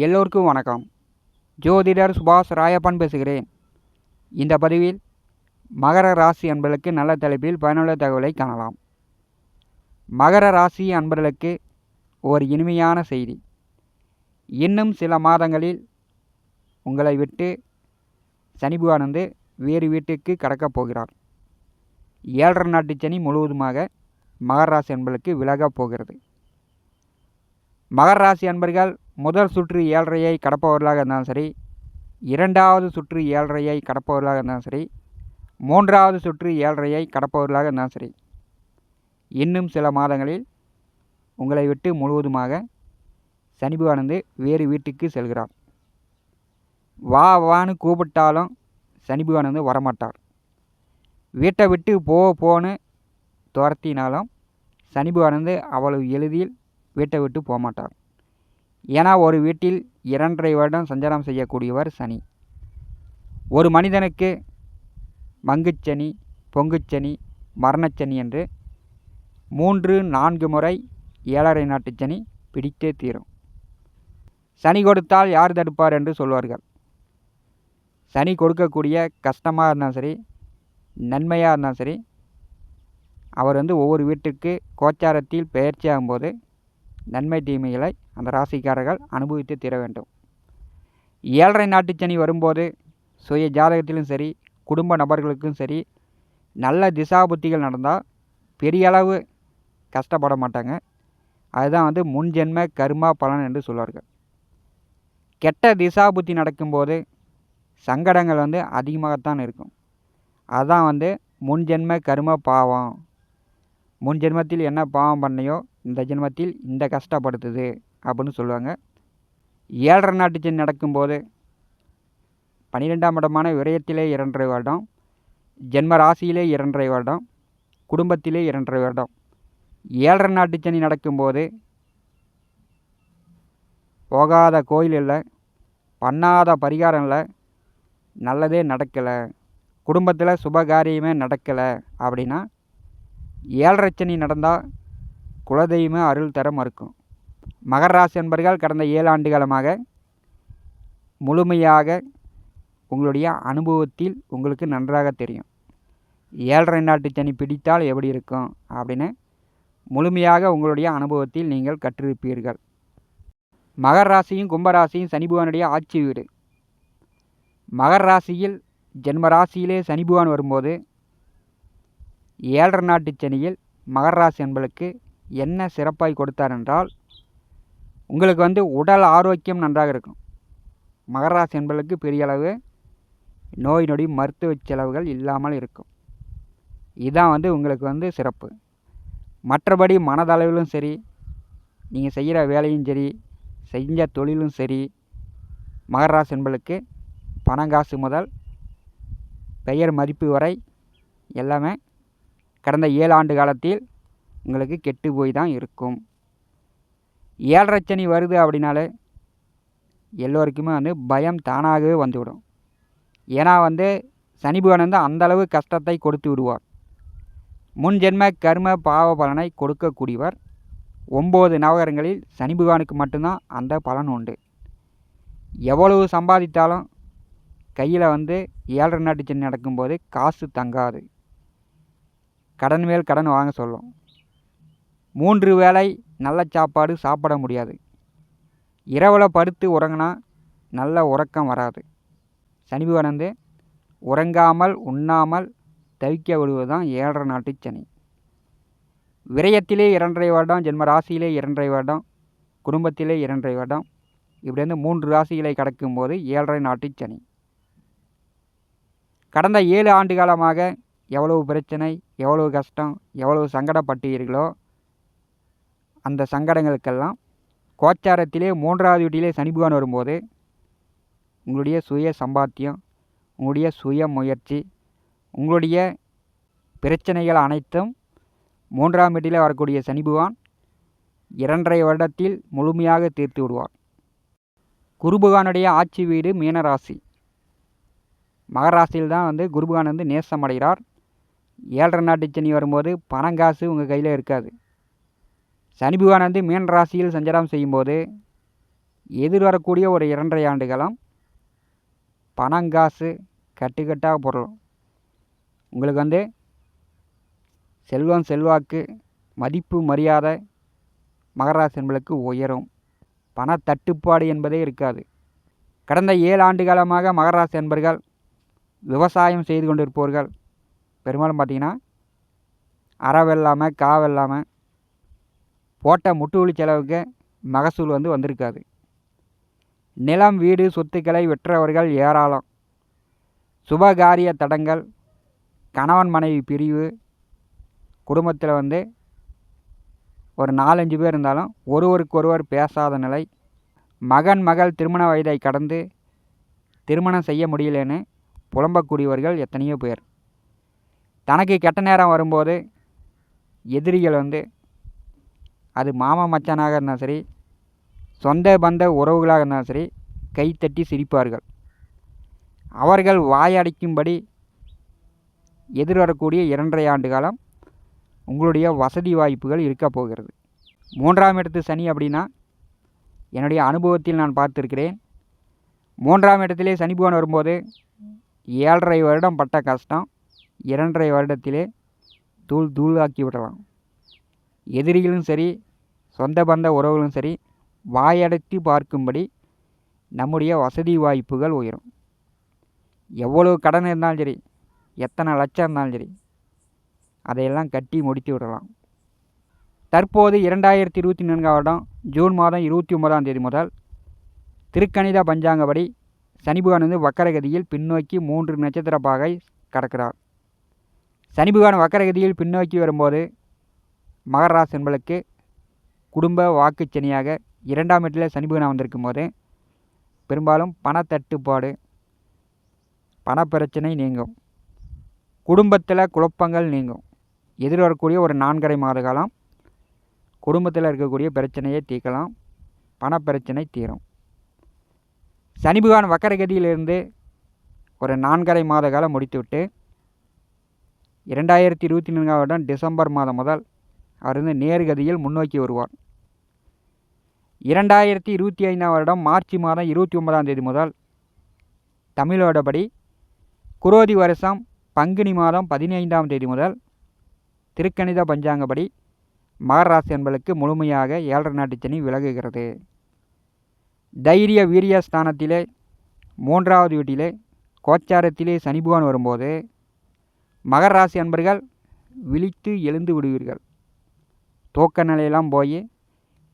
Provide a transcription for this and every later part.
எல்லோருக்கும் வணக்கம். ஜோதிடர் சுபாஷ் ராயப்பன் பேசுகிறேன். இந்த பதிவில் மகர ராசி அன்பர்களுக்கு நல்ல தலைப்பில் பயனுள்ள தகவலை காணலாம். மகர ராசி அன்பர்களுக்கு ஒரு இனிமையான செய்தி. இன்னும் சில மாதங்களில் உங்களை விட்டு சனிபுவானந்து வேறு வீட்டுக்கு கடக்கப் போகிறார். ஏழரை நாட்டு சனி முழுவதுமாக மகர ராசி அன்பர்களுக்கு விலகப் போகிறது. மகர ராசி அன்பர்கள் முதல் சுற்று ஏழரையை கடப்பவர்களாக இருந்தாலும் சரி இரண்டாவது சுற்று ஏழரையை கடப்பவர்களாக இருந்தாலும் சரி மூன்றாவது சுற்று ஏழரையை கடப்பவர்களாக இருந்தாலும் சரி இன்னும் சில மாதங்களில் உங்களை விட்டு முழுவதுமாக சனி வேறு வீட்டுக்கு செல்கிறார். வா வான்னு கூப்பிட்டாலும் சனி வரமாட்டார். வீட்டை விட்டு போ போன்னு துரத்தினாலும் சனி அவ்வளவு எளிதில் வீட்டை விட்டு போகமாட்டார். ஏன்னா ஒரு வீட்டில் இரண்டரை வருடம் சஞ்சாரம் செய்யக்கூடியவர் சனி. ஒரு மனிதனுக்கு மங்குச்சனி பொங்குச்சனி மரணச்சனி என்று மூன்று நான்கு முறை ஏழரை நாட்டு சனி பிடித்தே தீரும். சனி கொடுத்தால் யார் தடுப்பார் என்று சொல்வார்கள். சனி கொடுக்கக்கூடிய கஷ்டமாக இருந்தாலும் சரி நன்மையாக இருந்தாலும் சரி அவர் வந்து ஒவ்வொரு வீட்டிற்கு கோச்சாரத்தில் பெயர்ச்சி ஆகும்போது நன்மை தீமைகளை அந்த ராசிக்காரர்கள் அனுபவித்து தீர வேண்டும். ஏழரை நாட்டு சனி வரும்போது சுய ஜாதகத்திலும் சரி குடும்ப நபர்களுக்கும் சரி நல்ல திசாபுத்திகள் நடந்தால் பெரிய அளவு கஷ்டப்பட மாட்டாங்க. அதுதான் வந்து முன்ஜென்ம கர்மா பலன் என்று சொல்வார்கள். கெட்ட திசாபுத்தி நடக்கும்போது சங்கடங்கள் வந்து அதிகமாகத்தான் இருக்கும். அதுதான் வந்து முன்ஜென்ம கர்ம பாவம். முன் ஜென்மத்தில் என்ன பாவம் பண்ணையோ இந்த ஜென்மத்தில் இந்த கஷ்டப்படுத்துது. அப்படின்னு சொல்லுவாங்க. ஏழரை நாட்டு சனி நடக்கும்போது பன்னிரெண்டாம் இடமான விரயத்திலே இரண்டரை வருடம் ஜென்ம ராசியிலே இரண்டரை வருடம் குடும்பத்திலே இரண்டரை வருடம். ஏழரை நாட்டு சனி நடக்கும்போது போகாத கோயில் இல்லை பண்ணாத பரிகாரம் இல்லை நல்லதே நடக்கலை குடும்பத்தில் சுபகாரியமே நடக்கலை அப்படின்னா ஏழரை சனி நடந்தால் குலதெய்வமே அருள் தர மறுக்கும். மகர ராசி என்பர்கள் கடந்த ஏழு ஆண்டு காலமாக முழுமையாக உங்களுடைய அனுபவத்தில் உங்களுக்கு நன்றாக தெரியும். ஏழரை நாட்டு சனி பிடித்தால் எப்படி இருக்கும்? அப்படின்னு முழுமையாக உங்களுடைய அனுபவத்தில் நீங்கள் கற்றிருப்பீர்கள். மகர ராசியும் கும்பராசியும் சனி பகவானுடைய ஆட்சி வீடு. மகர ராசியில் ஜென்ம ராசியிலே சனி பகவான் வரும்போது ஏழரை நாட்டு சனியில் மகர ராசி என்பளுக்கு என்ன சிறப்பாய் கொடுத்தார் என்றால் உங்களுக்கு வந்து உடல் ஆரோக்கியம் நன்றாக இருக்கும். மகர ராசி என்பளுக்கு பெரிய அளவு நோய் நொடி மருத்துவ செலவுகள் இல்லாமல் இருக்கும். இதுதான் வந்து உங்களுக்கு வந்து சிறப்பு. மற்றபடி மனதளவிலும் சரி நீங்கள் செய்கிற வேலையும் சரி செஞ்ச தொழிலும் சரி மகர ராசி பணம் பணங்காசு முதல் பெயர் மதிப்பு வரை எல்லாமே கடந்த ஏழு ஆண்டு காலத்தில் உங்களுக்கு கெட்டு போய் தான் இருக்கும். ஏழரை சனி வருது அப்படின்னாலே எல்லோருக்குமே வந்து பயம் தானாகவே வந்துவிடும். ஏன்னா வந்து சனி பகவான் வந்து அந்தளவு கஷ்டத்தை கொடுத்து விடுவார். முன் ஜென்ம கர்ம பாவ பலனை கொடுக்கக்கூடியவர். ஒம்பது நவகரங்களில் சனி பகவானுக்கு மட்டும்தான் அந்த பலன் உண்டு. எவ்வளவு சம்பாதித்தாலும் கையில் வந்து ஏழரை நாட்டு சென்னை நடக்கும்போது காசு தங்காது. கடன் மேல் கடன் வாங்க சொல்லும். மூன்று வேளை நல்ல சாப்பாடு சாப்பிட முடியாது. இரவில் படுத்து உறங்கினா நல்ல உறக்கம் வராது. சனி பகவான் வந்து உறங்காமல் உண்ணாமல் தவிக்க விடுவது தான் ஏழரை நாட்டு சனி. விரயத்திலே இரண்டரை வருடம் ஜென்ம ராசியிலே இரண்டரை வருடம் குடும்பத்திலே இரண்டரை வருடம் இப்படி வந்து மூன்று ராசிகளை கடக்கும்போது ஏழரை நாட்டு சனி. கடந்த ஏழு ஆண்டு காலமாக எவ்வளவு பிரச்சனை எவ்வளவு கஷ்டம் எவ்வளவு சங்கடப்பட்டீர்களோ அந்த சங்கடங்களுக்கெல்லாம் கோச்சாரத்திலே மூன்றாவது வீட்டிலே சனி பகவான் வரும்போது உங்களுடைய சுய சம்பாத்தியம் உங்களுடைய சுய முயற்சி உங்களுடைய பிரச்சனைகள் அனைத்தும் மூன்றாம் வீட்டில் வரக்கூடிய சனி பகவான் இரண்டரை வருடத்தில் முழுமையாக தீர்த்து விடுவார். குருபகவானுடைய ஆட்சி வீடு மீனராசி. மகராசியில் தான் வந்து குருபகான் வந்து நேசம் அடைகிறார். ஏழரை நாட்டு சனி வரும்போது பணங்காசு உங்கள் கையில் இருக்காது. சனி பகவான் வந்து மீன் ராசியில் சஞ்சாரம் செய்யும்போது எதிர்வரக்கூடிய ஒரு இரண்டரை ஆண்டுகளும் பணங்காசு கட்டுக்கட்டாக பொருளும் உங்களுக்கு வந்து செல்வம் செல்வாக்கு மதிப்பு மரியாதை மகராசன்களுக்கு உயரும். பண தட்டுப்பாடு என்பதே இருக்காது. கடந்த ஏழு ஆண்டு காலமாக மகராசி என்பர்கள் விவசாயம் செய்து கொண்டிருப்பவர்கள். பெரும்பாலும் பார்த்திங்கன்னா அறவெல்லாமல் காவெல்லாமல் போட்ட முட்டுவலி செலவுக்கு மகசூல் வந்து வந்திருக்காது. நிலம் வீடு சொத்துக்களை விற்றவர்கள் ஏராளம். சுபகாரிய தடங்கள் கணவன் மனைவி பிரிவு குடும்பத்தில் வந்து ஒரு நாலஞ்சு பேர் இருந்தாலும் ஒருவருக்கொருவர் பேசாத நிலை. மகன் மகள் திருமண வயதை கடந்து திருமணம் செய்ய முடியலன்னு புலம்பக்கூடியவர்கள் எத்தனையோ பேர். தனக்கு கெட்ட நேரம் வரும்போது எதிரிகள் வந்து அது மாமா மச்சானாக இருந்தாலும் சரி சொந்த பந்த உறவுகளாக இருந்தாலும் சரி கைத்தட்டி சிரிப்பார்கள். அவர்கள் வாயடைக்கும்படி எதிர்வரக்கூடிய இரண்டரை ஆண்டு காலம் உங்களுடைய வசதி வாய்ப்புகள் இருக்க போகிறது. மூன்றாம் இடத்து சனி அப்படின்னா என்னுடைய அனுபவத்தில் நான் பார்த்துருக்கிறேன். மூன்றாம் இடத்திலே சனி பகவான் வரும்போது ஏழரை வருடம் பட்ட கஷ்டம் இரண்டரை வருடத்திலே தூள் தூளாக்கி விடலாம். எதிரிகளும் சரி சொந்த பந்த உறவுகளும் சரி வாயடைத்து பார்க்கும்படி நம்முடைய வசதி வாய்ப்புகள் உயரும். எவ்வளோ கடன் இருந்தாலும் சரி எத்தனை லட்சம் இருந்தாலும் சரி அதையெல்லாம் கட்டி முடித்து விடலாம். தற்போது இரண்டாயிரத்தி இருபத்தி நான்காம் வருடம் ஜூன் மாதம் இருபத்தி ஒன்பதாம் தேதி முதல் திருக்கணித பஞ்சாங்கப்படி சனி வந்து வக்கரகதியில் பின்னோக்கி மூன்று நட்சத்திர பாகை கடக்கிறார். சனி வக்கரகதியில் பின்னோக்கி வரும்போது மகர ராசி என்பளுக்கு குடும்ப வாக்குச்சனியாக இரண்டாம் இடத்தில் சனி பகவான் வந்திருக்கும் போது பெரும்பாலும் பணத்தட்டுப்பாடு பணப்பிரச்சனை நீங்கும். குடும்பத்தில் குழப்பங்கள் நீங்கும். எதிர் வரக்கூடிய ஒரு நான்கரை மாத காலம் குடும்பத்தில் இருக்கக்கூடிய பிரச்சனையை தீர்க்கலாம். பணப்பிரச்சனை தீரும். சனி பகவான் வக்கரகதியிலிருந்து ஒரு நான்கரை மாத காலம் முடித்துவிட்டு இரண்டாயிரத்தி இருபத்தி நான்காம் வருடம் டிசம்பர் மாதம் முதல் அவர் வந்து நேர்கதியில் முன்னோக்கி வருவார். இரண்டாயிரத்தி இருபத்தி ஐந்தாம் வருடம் மார்ச் மாதம் இருபத்தி ஒன்பதாம் தேதி முதல் தமிழோடபடி குரோதி வருஷம் பங்குனி மாதம் பதினைந்தாம் தேதி முதல் திருக்கணித பஞ்சாங்கப்படி மகராசி என்பதற்கு முழுமையாக ஏழரை நாட்டு சனி விலகுகிறது. தைரிய வீரிய ஸ்தானத்திலே மூன்றாவது வீட்டிலே கோச்சாரத்திலே சனி பகவான் வரும்போது மகராசி அன்பர்கள் விழித்து எழுந்து விடுவீர்கள். தூக்க நிலையெல்லாம் போய்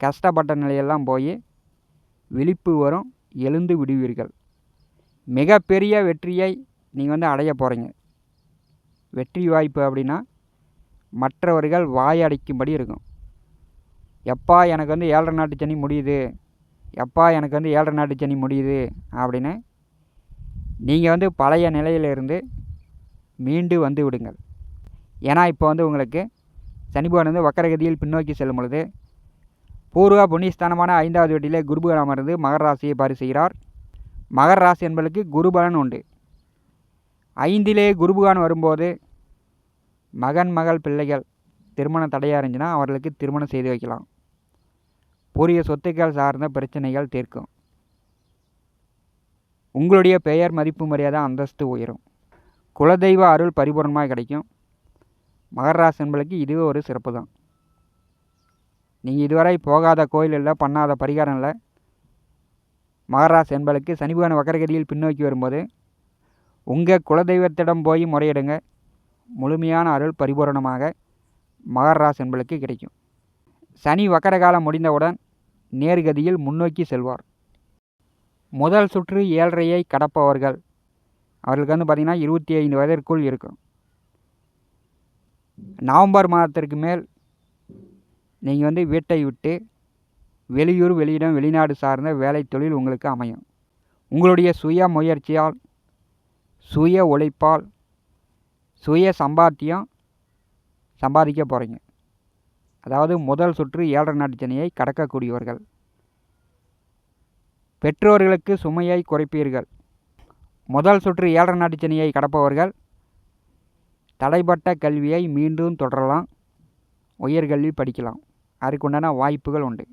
கஷ்டப்பட்ட நிலையெல்லாம் போய் விழிப்பு வரும் எழுந்து விடுவீர்கள். மிகப்பெரிய வெற்றியை நீங்கள் வந்து அடைய போகிறீங்க வெற்றி வாய்ப்பு அப்படின்னா மற்றவர்கள் வாயடைக்கும்படி இருக்கும். எப்பா எனக்கு வந்து ஏழரை நாட்டு சனி முடியுது. எப்பா எனக்கு வந்து ஏழரை நாட்டு சனி முடியுது அப்படின்னு நீங்கள் வந்து பழைய நிலையிலிருந்து மீண்டு வந்து விடுங்கள். ஏன்னா இப்போ வந்து உங்களுக்கு சனி வந்து வக்கரகதியில் பின்னோக்கி செல்லும் பொழுது பூர்வ புண்ணியஸ்தானமான ஐந்தாவது வீட்டிலே குருபகன் அமர்ந்து மகர ராசியை பாரி செய்கிறார். மகர ராசி என்பதற்கு குருபலன் உண்டு. ஐந்திலே குருபகான் வரும்போது மகன் மகள் பிள்ளைகள் திருமணம் தடையாக இருந்துச்சுன்னா அவர்களுக்கு திருமணம் செய்து வைக்கலாம். பூரிய சொத்துக்கள் சார்ந்த பிரச்சனைகள் தீர்க்கும். உங்களுடைய பெயர் மதிப்பு மரியாதை அந்தஸ்து உயரும். குலதெய்வ அருள் பரிபூர்ணமாக கிடைக்கும். மகர ராசி இதுவே ஒரு சிறப்பு தான் நீங்கள் இதுவரை போகாத கோயில் இல்லை பண்ணாத பரிகாரம் இல்லை மகராசி என்பளுக்கு சனி வக்கரகதியில் பின்னோக்கி வரும்போது உங்கள் குலதெய்வத்திடம் போய் முறையிடுங்க. முழுமையான அருள் பரிபூரணமாக மகர ராசி கிடைக்கும். சனி வக்கரகாலம் முடிந்தவுடன் நேர்கதியில் முன்னோக்கி செல்வார். முதல் சுற்று ஏழரையை கடப்பவர்கள். அவர்களுக்கு வந்து பார்த்திங்கன்னா இருபத்தி ஐந்து வயதிற்குள் இருக்கும். நவம்பர் மாதத்திற்கு மேல் நீங்கள் வந்து வீட்டை விட்டு வெளியூர் வெளியிடம் வெளிநாடு சார்ந்த வேலை தொழில் உங்களுக்கு அமையும். உங்களுடைய சுய முயற்சியால் சுய உழைப்பால் சுய சம்பாத்தியம் சம்பாதிக்க போகிறீங்க அதாவது முதல் சுற்று ஏழரை நாட்டு சனியை கடக்கக்கூடியவர்கள். பெற்றோர்களுக்கு சுமையை குறைப்பீர்கள். முதல் சுற்று ஏழரை நாட்டு சனியை கடப்பவர்கள் தடைப்பட்ட கல்வியை மீண்டும் தொடரலாம். உயர்கல்வி படிக்கலாம். அதுக்குண்டான வாய்ப்புகள் உண்டு.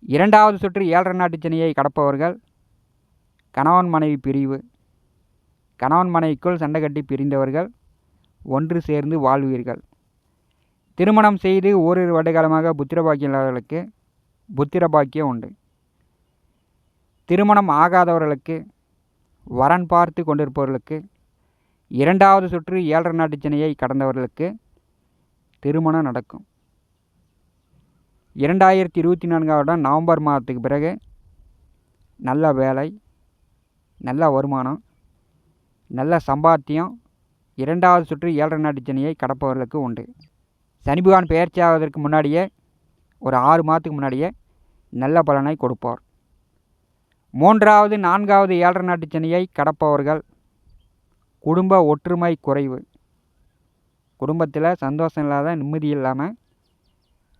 இரண்டாவது சுற்று ஏழரை நாட்டு சனியை கடப்பவர்கள். கணவன் மனைவி பிரிவு. கணவன் மனைவிக்குள் சண்டை கட்டி பிரிந்தவர்கள். ஒன்று சேர்ந்து வாழ்வீர்கள். திருமணம் செய்து ஓரிரு வருடகாலமாக புத்திரபாக்கியம் இல்லாதவர்களுக்கு புத்திர பாக்கியம் உண்டு. திருமணம் ஆகாதவர்களுக்கு வரன் பார்த்து கொண்டிருப்பவர்களுக்கு இரண்டாவது சுற்று ஏழரை நாட்டு சினையை கடந்தவர்களுக்கு திருமணம் நடக்கும். இரண்டாயிரத்தி இருபத்தி நான்காம் நவம்பர் மாதத்துக்கு பிறகு நல்ல வேலை நல்ல வருமானம் நல்ல சம்பாத்தியம் இரண்டாவது சுற்று ஏழரை நாட்டு சினையை கடப்பவர்களுக்கு உண்டு. சனி பயிற்சி பெயர்ச்சி ஆவதற்கு முன்னாடியே ஒரு ஆறு மாதத்துக்கு முன்னாடியே நல்ல பலனை கொடுப்பார். மூன்றாவது நான்காவது ஏழரை நாட்டு சினையை கடப்பவர்கள் குடும்ப ஒற்றுமை குறைவு. குடும்பத்தில் சந்தோஷம் இல்லாத நிம்மதி இல்லாமல்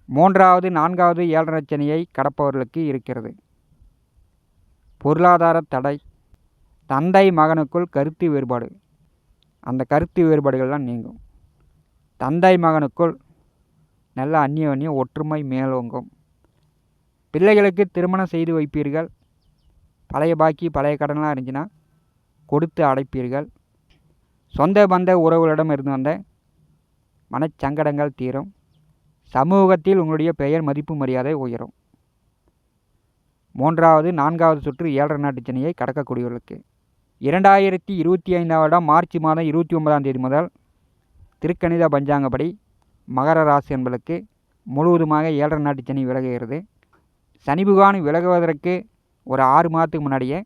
மூன்றாவது நான்காவது ஏழரை சனியை கடப்பவர்களுக்கு இருக்கிறது. பொருளாதார தடை தந்தை மகனுக்குள் கருத்து வேறுபாடு. அந்த கருத்து வேறுபாடுகள்லாம் நீங்கும். தந்தை மகனுக்குள் நல்ல அந்நிய ஒற்றுமை மேலோங்கும். பிள்ளைகளுக்கு திருமணம் செய்து வைப்பீர்கள். பழைய பாக்கி பழைய கடன்லாம் இருந்துச்சுன்னா கொடுத்து அடைப்பீர்கள். சொந்த பந்த உறவுகளிடம் இருந்து வந்த மனச்சங்கடங்கள் தீரும். சமூகத்தில் உங்களுடைய பெயர் மதிப்பு மரியாதை உயரும். மூன்றாவது நான்காவது சுற்று ஏழரை நாட்டு சனியை கடக்கக்கூடியவர்களுக்கு. இரண்டாயிரத்தி இருபத்தி ஐந்தாம் வருடம் மார்ச் மாதம் இருபத்தி ஒன்பதாம் தேதி முதல் திருக்கணித பஞ்சாங்கப்படி மகர ராசி என்பதற்கு முழுவதுமாக ஏழரை நாட்டு சனி விலகுகிறது. சனி பகவான் விலகுவதற்கு ஒரு ஆறு மாதத்துக்கு முன்னாடியே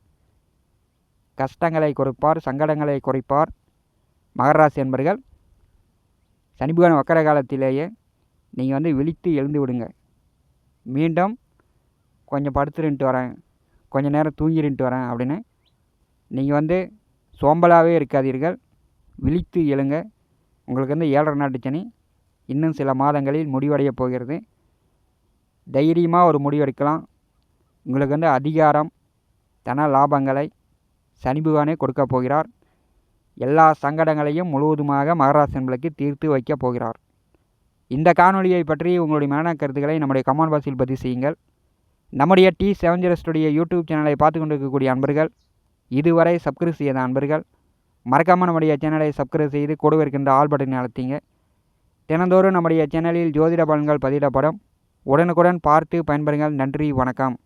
கஷ்டங்களை குறைப்பார் சங்கடங்களை குறைப்பார் மகராசி என்பர்கள் சனி பகவான் வக்கர காலத்திலேயே நீங்கள் வந்து விழித்து எழுந்து விடுங்க. மீண்டும் கொஞ்சம் படுத்துருன்ட்டு வரேன் கொஞ்சம் நேரம் தூங்கிருன்ட்டு வரேன் அப்படின்னு நீங்கள் வந்து சோம்பலாகவே இருக்காதீர்கள். விழித்து எழுங்க. உங்களுக்கு வந்து ஏழரை நாட்டு சனி இன்னும் சில மாதங்களில் முடிவடைய போகிறது. தைரியமாக ஒரு முடிவெடுக்கலாம் உங்களுக்கு வந்து அதிகாரம் தன லாபங்களை சனி பகவானே கொடுக்க போகிறார். எல்லா சங்கடங்களையும் முழுவதுமாக மகராசன்களுக்கு தீர்த்து வைக்கப் போகிறார். இந்த காணொலியை பற்றி உங்களுடைய மன கருத்துக்களை நம்முடைய கமெண்ட் பாக்ஸில் பதிவு செய்யுங்கள். நம்முடைய T seven zero studio YouTube சேனலை பார்த்து கொண்டிருக்கக்கூடிய அன்பர்கள் இதுவரை சப்ஸ்கிரைப் செய்யாத அன்பர்கள் மறக்காமல் நம்முடைய சேனலை சப்ஸ்கிரைப் செய்து கொடுவிருக்கின்ற இருக்கின்ற ஆல் பட்டனை அழுத்திங்க. தினந்தோறும் நம்முடைய சேனலில் ஜோதிட பலன்கள் பதிவிடப்படும். உடனுக்குடன் பார்த்து பயன்பெறுங்கள். நன்றி வணக்கம்.